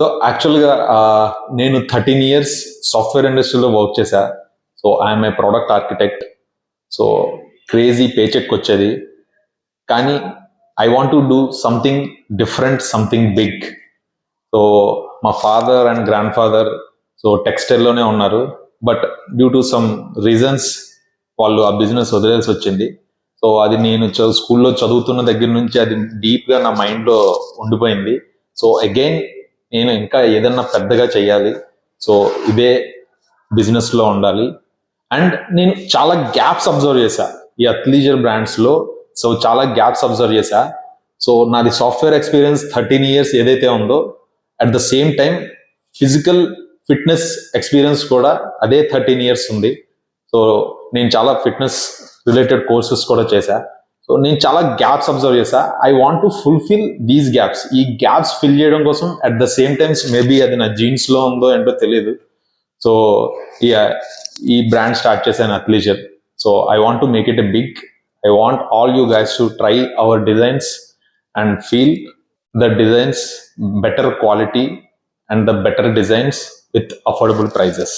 So యాక్చువల్గా uh, నేను thirteen years software ఇండస్ట్రీలో వర్క్ చేశా. So I'm a product architect so crazy paycheck వచ్చేది. కానీ I want to do something different something big so మా father and grandfather so టెక్స్టైల్లోనే ఉన్నారు. But due to some reasons వాళ్ళు ఆ business వదిలేసి వచ్చింది. సో అది నేను స్కూల్లో చదువుతున్న దగ్గర నుంచి అది డీప్గా నా మైండ్లో ఉండిపోయింది. సో అగైన్ నేను ఇంకా ఏదన్నా పెద్దగా చేయాలి సో ఇదే బిజినెస్లో ఉండాలి. అండ్ నేను చాలా గ్యాప్స్ అబ్జర్వ్ చేశా ఈ అథ్లీజర్ బ్రాండ్స్లో. సో చాలా గ్యాప్స్ అబ్జర్వ్ చేశా. సో నాది సాఫ్ట్వేర్ ఎక్స్పీరియన్స్ థర్టీన్ ఇయర్స్ ఏదైతే ఉందో at the same time physical fitness experience కూడా అదే థర్టీన్ ఇయర్స్ ఉంది. సో నేను చాలా ఫిట్నెస్ రిలేటెడ్ కోర్సెస్ కూడా చేశా. సో నేను చాలా గ్యాప్స్ అబ్జర్వ్ చేశా. I want to fulfil these gaps ఈ గ్యాప్స్ ఫిల్ చేయడం కోసం at the same times maybe అది నా జీన్స్లో ఉందో ఏంటో తెలియదు సో ఈ ఈ బ్రాండ్ స్టార్ట్ చేశాను athleisure so I want to make it a big I want all you guys to try our designs and feel the designs better quality and the better designs with affordable prices